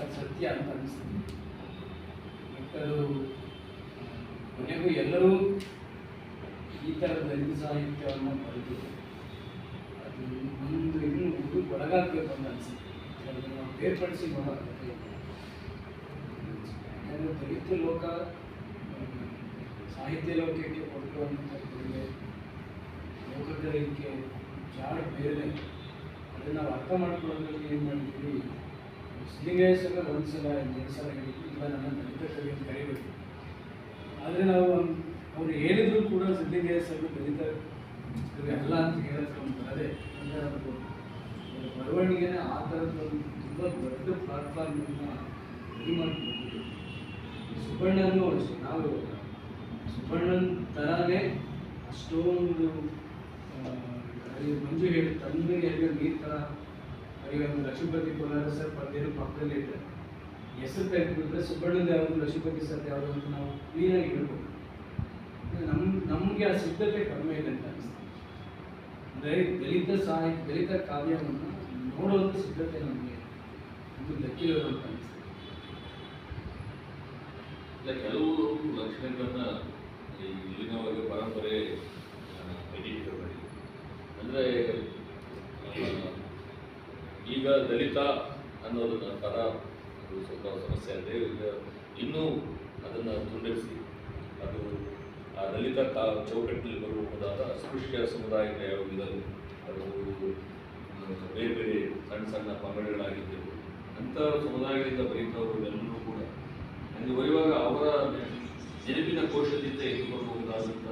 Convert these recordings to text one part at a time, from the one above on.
ಅದು ಸತ್ಯ ಅಂತ ಅನಿಸ್ತದೆ. ಅದು, ಕೊನೆಗೂ ಎಲ್ಲರೂ ಈ ಥರದ ದಲಿತ ಸಾಹಿತ್ಯವನ್ನು ಬರೆದು ಅದು ಒಂದು ಇನ್ನೂ ಒಳಗಾಗಬೇಕು ಅಂತ ಅನಿಸುತ್ತೆ. ಅದನ್ನು ನಾವು ಬೇರ್ಪಡಿಸಿ ನೋಡೋಕ್ಕೆ ಯಾಕಂದರೆ ದಲಿತ ಲೋಕ ಸಾಹಿತ್ಯ ಲೋಕಕ್ಕೆ ಕೊಡುವಂಥ ಕೊಡುಗೆ ಲೋಕಗಳಿಗೆ ಜಾಡ ಬೇರೆ. ಅದನ್ನು ನಾವು ಅರ್ಥ ಮಾಡಿಕೊಳ್ಳೋದಕ್ಕೆ ಏನು ಮಾಡಿದ್ವಿ ಸಲ ಒಂದು ಸಲ ಎರಡು ಸಲ ಹೇಳಿದ್ವಿ ಇಲ್ಲ ನನ್ನ ದಲಿತ ಕವಿ ಅಂತ ಕರಿಬೇಕು. ಆದರೆ ನಾವು ಅವ್ರು ಹೇಳಿದ್ರು ಕೂಡ ಸಲ ದಲಿತ ಕವಿ ಅಲ್ಲ ಅಂತ ಹೇಳಕ್ಕೆ ಒಂದು ಬರದೆ ಅಂದರೆ ಅವ್ರ ಬರವಣಿಗೆನೇ ಆ ಥರದ ಒಂದು ತುಂಬ ದೊಡ್ಡ ಪ್ಲಾಟ್ಫಾರ್ಮನ್ನು ರೆಡಿ ಮಾಡಿಕೊಟ್ಟಿದ್ದು ಸುಬ್ಬಣ್ಣನೂ ಅಷ್ಟೇ, ನಾವು ಸುಬ್ಬಣ್ಣನ ಥರನೇ ಅಷ್ಟೊಂದು ಮಂಜು ಹೇಳಿ ತಣ್ಣಗೆ ಹರಿಯೋ ನೀರು ಥರ ಒಂದು ಲಕ್ಷ್ಮೀಪತಿ ಕೋಲಾರ ಸರ್ ಪದ್ಯನು ಪಕ್ಕದಲ್ಲಿ ಇಟ್ಟರೆ ಹೆಸರು ತೆಗೆದುಬಿಟ್ರೆ ಸುಬ್ಬಣ್ಣದ ಯಾವುದು ಲಕ್ಷ್ಮೀಪತಿ ಸರ್ ಯಾವುದು ಅಂತ ನಾವು ಕ್ಲೀನಾಗಿ ಹೇಳ್ಬೋದು. ನಮ್ಮ ನಮಗೆ ಆ ಸಿದ್ಧತೆ ಕಡಿಮೆ ಇದೆ ಅಂತ ಅನಿಸ್ತದೆ ಅಂದರೆ ದಲಿತ ಸಾಹಿತ್ಯ ದಲಿತ ಕಾವ್ಯವನ್ನು ನೋಡುವಂಥ ಸಿದ್ಧತೆ ನಮಗೆ ಒಂದು ಲೆಕ್ಕಿಲ್ಲ ಅಂತ ಅನಿಸ್ತದೆ ಕೆಲವು ಲಕ್ಷಣಗಳನ್ನು ಇಲ್ಲಿನವರೆಗೆ ಪರಂಪರೆ ಅಂದರೆ ಈಗ ದಲಿತ ಅನ್ನೋದನ್ನ ಪದ ಅದು ಸ್ವಲ್ಪ ಸಮಸ್ಯೆ ಅಂದರೆ ಈಗ ಇನ್ನೂ ಅದನ್ನು ತುಂಡರಿಸಿ. ಅದು ಆ ದಲಿತ ಕಾ ಚೌಕಟ್ಟಿನಲ್ಲಿ ಬರುವುದಾದ ಅಸ್ಪೃಶ್ಯ ಸಮುದಾಯಕ್ಕೆ ಯಾವ ಇದಾವೆ ಅದು ಬೇರೆ ಬೇರೆ ಸಣ್ಣ ಸಣ್ಣ ಪಂಗಡಗಳಾಗಿದ್ದವು. ಅಂಥ ಸಮುದಾಯಗಳಿಂದ ಬರೀತವರು ಎಲ್ಲರೂ ಕೂಡ. ಹಂಗೆ ಬರೆಯುವಾಗ ಅವರ ನೆನಪಿನ ಕೋಶದಿಂದ ಎತ್ತಿಕೊಳ್ಳಬಹುದಾದಂಥ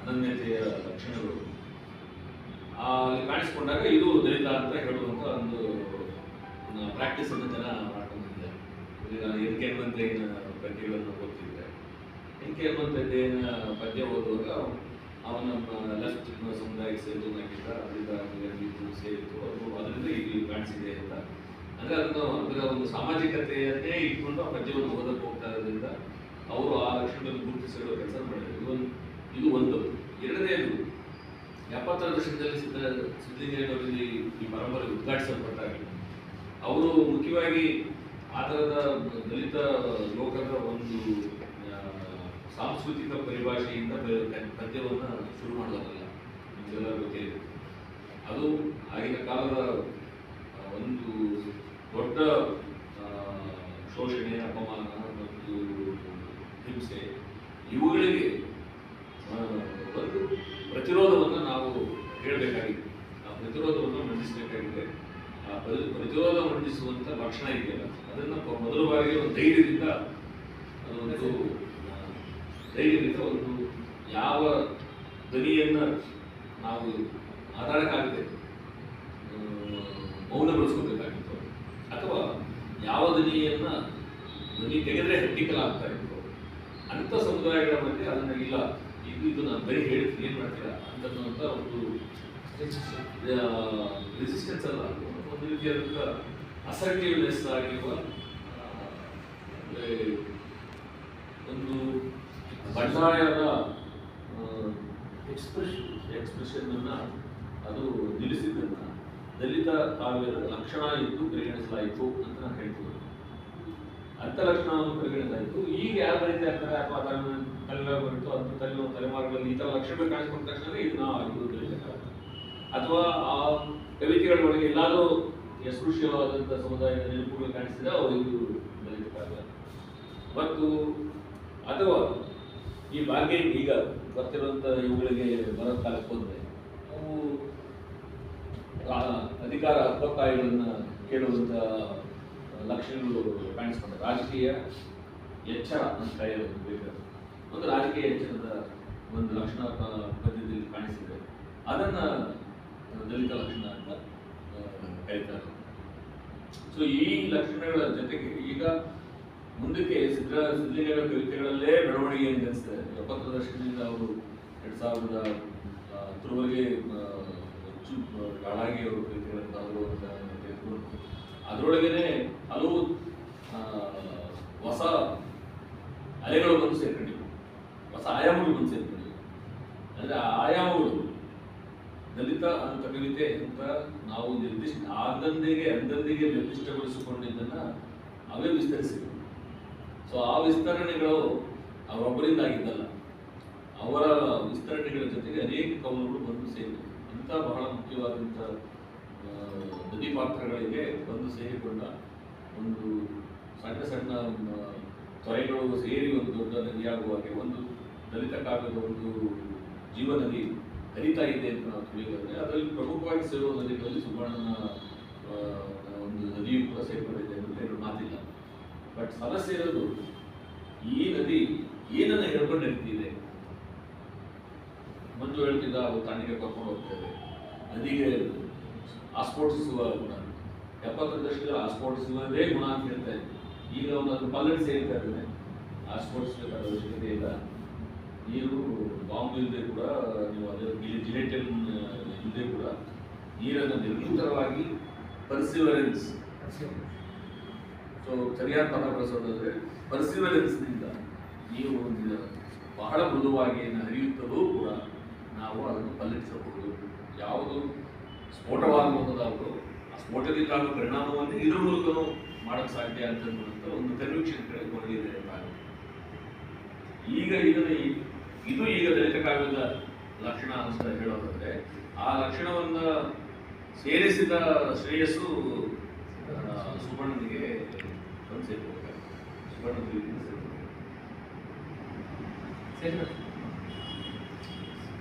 ಅನನ್ಯತೆಯ ಲಕ್ಷಣಗಳು. ಅಲ್ಲಿ ಕಾಣಿಸ್ಕೊಂಡಾಗ ಇದು ದಲಿತ ಅಂತ ಹೇಳುವಂಥ ಒಂದು ಪ್ರಾಕ್ಟೀಸ್ ಅನ್ನು ಜನ ಮಾಡ್ಕೊಂಡಿದ್ದಾರೆ. ಪದ್ಯಗಳನ್ನು ಓದ್ತಿದ್ದೆ ಎನ್ ಕೆ ಪದ್ಯ ಓದುವಾಗ ಅವನ ಲೆಫ್ಟ್ ಸಮುದಾಯಕ್ಕೆ ಸೇರಿದವನಾಗಿದ್ದ ಅದರಿಂದ ಸೇರಿತು ಅದು ಅದರಿಂದ ಇದು ಕಾಣಿಸಿದೆ ಅಂತ. ಅಂದ್ರೆ ಅದನ್ನು, ಅದರ ಒಂದು ಸಾಮಾಜಿಕತೆಯನ್ನೇ ಇಟ್ಕೊಂಡು ಆ ಪದ್ಯವನ್ನು ಓದಕ್ಕೆ ಹೋಗ್ತಾ ಇರೋದ್ರಿಂದ ಅವರು ಆ ಲಕ್ಷಣದಲ್ಲಿ ಗುರುತಿಸಿರೋ ಕೆಲಸ ಮಾಡಿದ್ರು ಇದು ಒಂದು ಇದು ಒಂದು. ಎರಡನೇದು ಎಪ್ಪತ್ತರ ದಶಕದಲ್ಲಿ ಸಿದ್ಧ ಸಿದ್ಧಲಿಂಗಯ್ಯನವರಲ್ಲಿ ಈ ಪರಂಪರೆ ಉದ್ಘಾಟಿಸಲ್ಪಟ್ಟಾಗ ಅವರು ಮುಖ್ಯವಾಗಿ ಆ ಥರದ ದಲಿತ ಲೋಕದ ಒಂದು ಸಾಂಸ್ಕೃತಿಕ ಪರಿಭಾಷೆಯಿಂದ ಪದ್ಯವನ್ನು ಶುರು ಮಾಡೋದಲ್ಲ ನಿಮಗೆಲ್ಲ ಗೊತ್ತಿದೆ ಅದು ಆಗಿನ ಕಾಲದ ಒಂದು ದೊಡ್ಡ ಶೋಷಣೆ, ಅಪಮಾನ ಮತ್ತು ಹಿಂಸೆ ಇವುಗಳಿಗೆ ಒಂದು ಪ್ರತಿರೋಧವನ್ನು ನಾವು ಹೇಳಬೇಕಾಗಿದೆ. ಆ ಪ್ರತಿರೋಧವನ್ನು ಮಂಡಿಸಬೇಕಾಗಿದೆ. ಆ ಪ್ರ- ಪ್ರತಿರೋಧ ಮಂಡಿಸುವಂಥ ಲಕ್ಷಣ ಇದೆಯಲ್ಲ, ಅದನ್ನು ಮೊದಲ ಬಾರಿಗೆ ಒಂದು ಧೈರ್ಯದಿಂದ, ಅದೊಂದು ಧೈರ್ಯದಿಂದ ಒಂದು ಯಾವ ಧ್ವನಿಯನ್ನು ನಾವು ಮಾತಾಡೋಕ್ಕಾಗದೆ ಮೌನಗೊಳಿಸ್ಕೋಬೇಕಾಗಿತ್ತು ಅಥವಾ ಯಾವ ಧ್ವನಿಯನ್ನ ಧ್ವನಿ ತೆಗೆದರೆ ಹಟ್ಟಿಕಲ್ ಆಗ್ತಾ ಇತ್ತು. ಅಂತ ಸಮುದಾಯಗಳ ಮಧ್ಯೆ ಅದನ್ನ ಇಲ್ಲ. ಇದು ಇದು ನಾನು ಬರೀ ಹೇಳ್ತೀನಿ ಏನು ಮಾಡ್ತೀರಾ? ಅಂತನ್ನುವಂಥ ಒಂದು ರೆಸಿಸ್ಟೆನ್ಸ್ ಅಲ್ಲ, ಒಂದು ರೀತಿಯಾದಂಥ ಅಸರ್ಟಿವ್ನೆಸ್ ಆಗಿರುವ ಒಂದು ಬಂಡಾಯದ ಎಕ್ಸ್ಪ್ರೆಷನ್ ಎಕ್ಸ್ಪ್ರೆಷನ್ ಅನ್ನ ಅದು ನಿಲ್ಲಿಸಿದ್ದನ್ನು ದಲಿತ ಕಾವ್ಯದ ಲಕ್ಷಣ ಎಂದು ಪರಿಗಣಿಸಲಾಯಿತು ಅಂತ ನಾನು ಹೇಳ್ತೀನಿ. ಅಂತ ಲಕ್ಷಣವನ್ನು ಪರಿಗಣಿಸಲಾಯಿತು. ಈಗ ಯಾವ ರೀತಿ ಆಗ್ತಾರೆ ಅಥವಾ ತಲೆ ತಲೆಮಾರು ಬರುತ್ತೋ ಅಂತ ತಲೆ ತಲೆಮಾರುಗಳಲ್ಲಿ ಈ ಥರ ಲಕ್ಷಣಗಳು ಕಾಣಿಸ್ಕೊಂಡ ತಕ್ಷಣ ಇದು ನಾವು ಇದು ದಲಿತ ಅಥವಾ ಆ ಕವಿತೆಗಳ ಒಳಗೆ ಎಲ್ಲಾದರೂ ಅಸ್ಪೃಶ್ಯವಾದಂಥ ಸಮುದಾಯದ ನೆನಪುಗಳು ಕಾಣಿಸಿದ್ರೆ ಅವರು ಇದು ಮತ್ತು ಅಥವಾ ಈ ಭಾಗ್ಯ ಈಗ ಬರ್ತಿರುವಂಥ ಇವುಗಳಿಗೆ ಬರೋ ಕಾಲಕ್ಕೆ ಬಂದರೆ ಅವು ಅಧಿಕಾರ ಹಕ್ಕೊತ್ತಾಯಗಳನ್ನ ಕೇಳುವಂಥ ಲಕ್ಷಣಗಳು ಕಾಣಿಸ್ಕೊಂಡೆ ರಾಜಕೀಯ ಎಚ್ಚರ ಅಂತ ಕರೆಯೋದು ಬೇಕಾದ್ರೆ ಒಂದು ರಾಜಕೀಯ ಹೆಚ್ಚಿನದ ಒಂದು ಲಕ್ಷಣ ಪದ್ಧತಿಯಲ್ಲಿ ಕಾಣಿಸಿದೆ. ಅದನ್ನ ದಲಿತ ಲಕ್ಷಣ ಅಂತ ಕರೀತಾರೆ ಸೊ ಈ ಲಕ್ಷಣಗಳ ಜೊತೆಗೆ ಈಗ ಮುಂದಕ್ಕೆ ಸಿದ್ಧ ಸಿದ್ಧಲಿಂಗರ ಕವಿತೆಗಳಲ್ಲೇ ಬೆಳವಣಿಗೆ ಅನಿಸ್ತದೆ ಎಪ್ಪತ್ತರ ದಶಕದಿಂದ ಅವರು ಎರಡ್ ಸಾವಿರದ ಹತ್ತರವರೆಗೆ ಹೆಚ್ಚು ಗಾಳಾಗಿ ಅವರು ಕವಿತೆಗಳನ್ನು ಅದರೊಳಗೇನೆ ಹಲವು ಹೊಸ ಅಲೆಗಳು ಬಂದು ಆಯಾಮಗಳು ಬಂದು ಅಂದರೆ ಆ ಆಯಾಮಗಳು ದಲಿತ ಅಂತ ಕವಿತೆ ಅಂತ ನಾವು ನಿರ್ದಿಷ್ಟ ಅಂದಂದಿಗೆ ಅಂದಂದಿಗೆ ನಿರ್ದಿಷ್ಟಗೊಳಿಸಿಕೊಂಡಿದ್ದನ್ನು ಅವೇ ವಿಸ್ತರಿಸಿವೆ ಸೊ ಆ ವಿಸ್ತರಣೆಗಳು ಅವರೊಬ್ಬರಿಂದ ಆಗಿದ್ದಲ್ಲ. ಅವರ ವಿಸ್ತರಣೆಗಳ ಜೊತೆಗೆ ಅನೇಕ ಕವನಗಳು ಬಂದು ಸೇರಿವೆ. ಅಂತ ಬಹಳ ಮುಖ್ಯವಾದಂಥ ನದಿ ಪಾತ್ರಗಳಿಗೆ ಬಂದು ಸೇರಿಕೊಂಡ ಒಂದು ಸಣ್ಣ ಸಣ್ಣ ತೊರೆಗಳು ಸೇರಿ ಒಂದು ದೊಡ್ಡ ನದಿಯಾಗುವಾಗೆ ಒಂದು ದಲಿತ ಕಾವ್ಯದ ಒಂದು ಜೀವ ನದಿ ಹರಿತಾ ಇದೆ ಅಂತ ನಾವು ತಿಳಿಯೋದಾದ್ರೆ, ಅದರಲ್ಲಿ ಪ್ರಮುಖವಾಗಿ ಸೇರುವ ನದಿಗಳಲ್ಲಿ ಸುವರ್ಣನ ಒಂದು ನದಿಯು ಕೂಡ ಸೇರ್ಪಡಿದೆ ಅಂತ ಹೇಳೋ ಮಾತಿಲ್ಲ. ಬಟ್ ಸಮಸ್ಯೆ ಇರೋದು, ಈ ನದಿ ಏನನ್ನ ಹೇಳ್ಕೊಂಡು ನಡೀತಿದೆ ಮಂಜು ಹೇಳ್ತಿದ್ದ ಅದು ತಣ್ಣಗೆ ಕರ್ಕೊಂಡು ಹೋಗ್ತೇವೆ ನದಿಗೆ ಆಸ್ಫೋಟಿಸುವ ಗುಣ. ಎಪ್ಪತ್ತರ ದಶಕದಲ್ಲಿ ಆಸ್ಫೋಟಿಸುವುದೇ ಗುಣ ಅಂತ ಹೇಳ್ತಾ ಇದ್ದೆ ಈಗ ಅವನು ಪಲ್ಲಡಿ ಪಲ್ಲಡಿಸಿ ಹೇಳ್ತಾ ಇದ್ದಾನೆ ಆಸ್ಫೋಟಿಸಬೇಕಾದ ಅವಶ್ಯಕತೆ ಇಲ್ಲ. ನೀರು ಬಾಂಬ್ ಇಲ್ಲದೆ ಕೂಡ, ನೀವು ಅದರ ಜಿಲೆಟಿನ್ ಇಲ್ಲದೆ ಕೂಡ ನೀರನ್ನು ನಿರಂತರವಾಗಿ ಪರ್ಸಿವರೆನ್ಸ್ ಸೊ ಸರಿಯಾದ ಪದ ಬಳಸೋದಾದರೆ ಪರ್ಸಿವರೆನ್ಸ್ನಿಂದ ನೀವು ಒಂದು ಬಹಳ ಮೃದುವಾಗಿ ಹರಿಯುತ್ತಲೂ ಕೂಡ ನಾವು ಅದನ್ನು ಪಲ್ಲಟಿಸಬಹುದು ಯಾವುದು ಸ್ಫೋಟವಾಗಬಹುದಾದರೂ ಆ ಸ್ಫೋಟದಿಂದಾಗುವ ಪರಿಣಾಮವನ್ನು ಇದ್ರ ಮೂಲಕನೂ ಮಾಡಕ್ಕೆ ಸಾಧ್ಯ ಅಂತ ಒಂದು ಕನ್ವಿಕ್ಷನ್ ಕಡೆ ಹೊರಗಿದೆ ಕಾವ್ಯ. ಈಗ ಇದನ್ನ ಇದು ಈಗ ದಲಿತ ಕಾವ್ಯದ ಲಕ್ಷಣ ಅಂತ ಹೇಳೋದಾದ್ರೆ. ಆ ಲಕ್ಷಣವನ್ನ ಸೇರಿಸಿದ ಶ್ರೇಯಸ್ಸು ಸುವರ್ಣನಿಗೆ ಬಂದು ಸುವರ್ಣ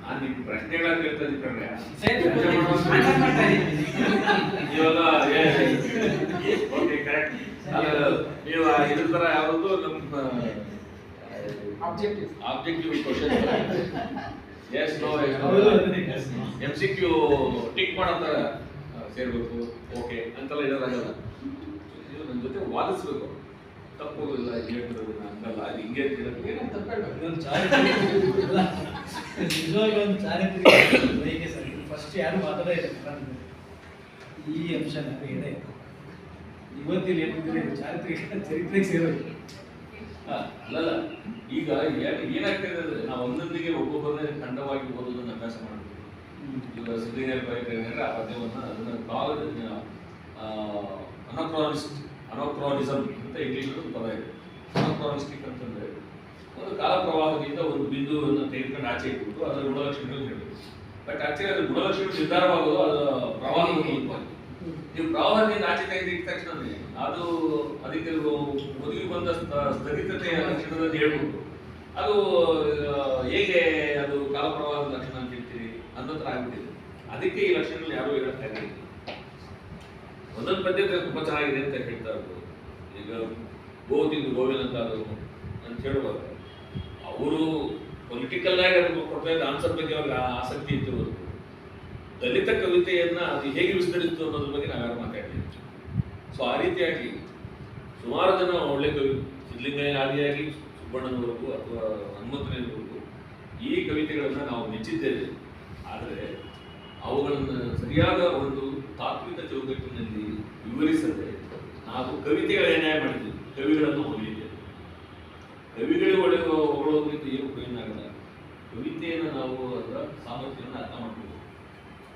ನಾನು ನಿಮ್ ಪ್ರಶ್ನೆಗಳ ಕೇಳ್ತಾ ಕಣ್ರೆ ಇವಾಗ ಓಕೆ ಕರೆಕ್ಟ್. ನೀವು ಇದ್ರ ತರ ಯಾವುದು ನಮ್ಮ Objective. Objective question. yes, no yes, no. Yes, ಕ್ಯೂ ಟಿಕ್ ಮಾಡೋ ಥರ ಸೇರ್ಬೇಕು. ಓಕೆ ಅಂತೆಲ್ಲ ಇರೋದಾಗಲ್ಲ ನೀವು ನನ್ನ ಜೊತೆ ವಾದಿಸ್ಬೇಕು. ತಪ್ಪೋದಿಲ್ಲ ಹೇಳ್ತಿರೋದು ಹಂಗಲ್ಲ ಅದು ಹಿಂಗೆ ನಿಜವಾಗಿ ಒಂದು ಚಾರಿತ್ರಿಕ ಬೈಕೆ ಸರ್. ಫಸ್ಟ್ ಯಾರು ಮಾತಾಡೇ ಇಲ್ಲ. ಈ ಅಂಶ ನನಗೆ ಇದೆ. ಇವತ್ತಿನ ಏನಿದ್ರೆ ಇದು ಚಾರಿತ್ರಿಕ ಚರಿತ್ರೆಗೆ ಸೇರೋದು. ಅಲ್ಲಲ್ಲ ಈಗ ಏನ್- ಏನಾಗ್ತಿದೆ ಅಂದ್ರೆ ನಾವು ಒಂದೊಂದಿಗೆ ಒಬ್ಬೊಬ್ಬರನ್ನೇ ಖಂಡವಾಗಿ ಓದೋದನ್ನು ಅಭ್ಯಾಸ ಮಾಡ್ತೀವಿ ಈಗ ಸಿದ್ಧಗಂಗಾ ಬರೀತಾರೆ ಆ ಪದ್ಯವನ್ನು ಅದನ್ನ ಕಾಲದ ಅನಕ್ರಾನಿಸ್ಟ್ ಅನಕ್ರಾನಿಸಮ್ ಅಂತ ಇಂಗ್ಲಿಷ್ ಒಂದು ಪದ ಇದೆ. ಅನಕ್ರಾನಿಸ್ಟಿಕ್ ಅಂತಂದ್ರೆ ಒಂದು ಕಾಲ ಪ್ರವಾಹದಿಂದ ಒಂದು ಬಿಂದುವನ್ನು ತೆಗೆದುಕೊಂಡು ಆಚೆ ಇಟ್ಬಿಟ್ಟು ಅದರ ಗುಣಲಕ್ಷಣಗಳು ಹೇಳಬೇಕು. ಬಟ್ ಆಕ್ಚುಲಿ ಅದ್ರ ಗುಣಲಕ್ಷಣಗಳು ನಿರ್ಧಾರವಾಗೋದು ಅದರ ಪ್ರವಾಹದ ಮೂಲಕವಾಗಿ ನೀವು ಪ್ರವಾಹದಿಂದ ಆಚೆ ತೆಗೆದಿಟ್ಟ ತಕ್ಷಣವೇ ತಕ್ಷಣ ಅದು ಅದಕ್ಕೆ ಒದಗಿ ಬಂದ ಸ್ಥ- ಸ್ಥಗಿತತೆಯ ಲಕ್ಷಣದಲ್ಲಿ ಹೇಳ್ಬೋದು. ಅದು ಹೇಗೆ ಅದು ಕಾಲಪ್ರವಾಹದ ಲಕ್ಷಣ ಅಂತ ಹೇಳ್ತೀರಿ? ಅನ್ನೋತ್ರ ಆಗ್ಬಿಟ್ಟಿದೆ. ಅದಕ್ಕೆ ಈ ಲಕ್ಷಣಗಳು ಯಾರು ಹೇಳಕ್ಕಾಗಿಲ್ಲ ಒಂದೊಂದು ಪದ್ಯತೆ ತುಂಬ ಚೆನ್ನಾಗಿದೆ ಅಂತ ಹೇಳ್ತಾ ಇರ್ಬೋದು. ಈಗ ಗೋತಿಂದು ತಿಂದು ಅಂತ ಅದು ಅಂತ ಹೇಳುವಾಗ, ಅವರು ಪೊಲಿಟಿಕಲ್ ಆಗಿ ಅದನ್ನು ಇದ್ದ ಆನ್ಸರ್ ಬಗ್ಗೆ ಅವ್ರಿಗೆ ಆಸಕ್ತಿ ಇತ್ತು. ದಲಿತ ಕವಿತೆಯನ್ನ ಅದು ಹೇಗೆ ವಿಸ್ತರಿಸಿತು ಅನ್ನೋದ್ರ ಬಗ್ಗೆ ನಾವ್ಯಾರು ಮಾತಾಡ್ತೀವಿ ಸೊ ಆ ರೀತಿಯಾಗಿ ಸುಮಾರು ಜನ ಒಳ್ಳೆ ಕವಿ, ಸಿದ್ಧಲಿಂಗಯ್ಯ ಆದಿಯಾಗಿ ಸುಬ್ಬಣ್ಣನವರೆಗೂ ಅಥವಾ ಹನುಮಂತನವರೆಗೂ ಈ ಕವಿತೆಗಳನ್ನು ನಾವು ಮೆಚ್ಚಿದ್ದೇವೆ. ಆದರೆ ಅವುಗಳನ್ನು ಸರಿಯಾದ ಒಂದು ತಾತ್ವಿಕ ಚೌಕಟ್ಟಿನಲ್ಲಿ ವಿವರಿಸದೆ ನಾವು ಕವಿತೆಗಳ ಅನ್ಯಾಯ ಮಾಡಿದ್ವಿ, ಕವಿಗಳನ್ನು ಹೊಗಳಿದ್ದೇವೆ ಕವಿಗಳಿಗೆ ಒಳ್ಳೆ ಹೊಗಳೋದ್ರಿಂದ ಏನು ಪ್ರಯೋಜನ ಆಗಲ್ಲ. ಕವಿತೆಯನ್ನು ನಾವು ಅದರ ಸಾಮರ್ಥ್ಯವನ್ನು ಅರ್ಥ ಮಾಡ್ಬೋದು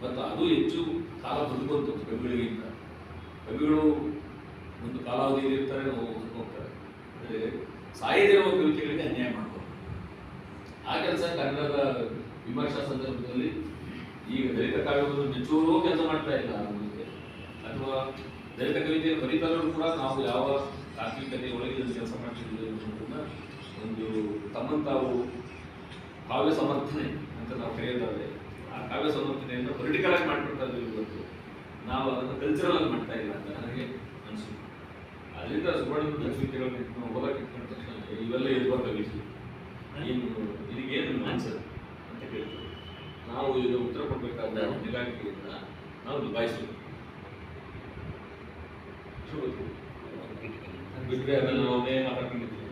ಮತ್ತು ಅದು ಹೆಚ್ಚು ಕಾಲ ಬದುಕುವಂಥದ್ದು ಕವಿಗಳಿಗಿಂತ. ಕವಿಗಳು ಒಂದು ಕಾಲಾವಧಿಯಲ್ಲಿ ಇರ್ತಾರೆ ಹೋಗ್- ಹೋಗ್ತಾರೆ. ಅಂದರೆ ಸಾಯದಿರುವ ಕವಿತೆಗಳಿಗೆ ಅನ್ಯಾಯ ಮಾಡ್ತಾರೆ ಆ ಕೆಲಸ ಕನ್ನಡದ ವಿಮರ್ಶಾ ಸಂದರ್ಭದಲ್ಲಿ ಈಗ ದಲಿತ ಕಾವ್ಯವನ್ನು ಮೆಚ್ಚುವರೂ ಕೆಲಸ ಮಾಡ್ತಾ ಇಲ್ಲ ಅನ್ನೋದಕ್ಕೆ ಅಥವಾ ದಲಿತ ಕವಿತೆಯ ಬರೀತಾರೂ ಕೂಡ ನಾವು ಯಾವ ತಾತ್ವಿಕತೆ ಒಳಗೆ ಕೆಲಸ ಮಾಡ್ತಿದ್ದೀವಿ ಅನ್ನೋದನ್ನ ಒಂದು ತಮ್ಮನ್ನು ತಾವು ಕಾವ್ಯ ಸಮರ್ಥನೆ ಅಂತ ನಾವು ಕರೆಯೋದಾದ್ರೆ ಆ ಕಾವ್ಯ ಸಮರ್ಥನೆಯನ್ನು ಪೊಲಿಟಿಕಲ್ ಆಗಿ ಮಾಡಿಬಿಡ್ತಾ ಇದ್ದೀವಿ ಇವತ್ತು. ನಾವು ಅದನ್ನು ಕಲ್ಚರಲ್ ಆಗಿ ಮಾಡ್ತಾ ಇಲ್ಲ ಅಂತ ನನಗೆ ಅನಿಸುತ್ತೆ. ಅದರಿಂದ ಸುವರ್ಣ ಕವಿತೆಗಳನ್ನ ಇಟ್ಕೊಂಡು ಓದಕ್ಕೆ ಇಟ್ಕೊಂಡ ತಕ್ಷಣ ಇವೆಲ್ಲ ಇರುವ ಕವಿತೆ ಏನು ಇದಕ್ಕೇನು ಆನ್ಸರ್ ಅಂತ ಕೇಳ್ತೀವಿ. ನಾವು ಈಗ ಉತ್ತರ ಕೊಡಬೇಕಾದ ನಿಗಾರಿಕೆಯಿಂದ ನಾವು ನಿಭಾಯಿಸಬೇಕು ಬಿಟ್ಟರೆ ಅದನ್ನು ಅವನೇ ಮಾತಾಡ್ಕೊಂಡಿದ್ದೀವಿ.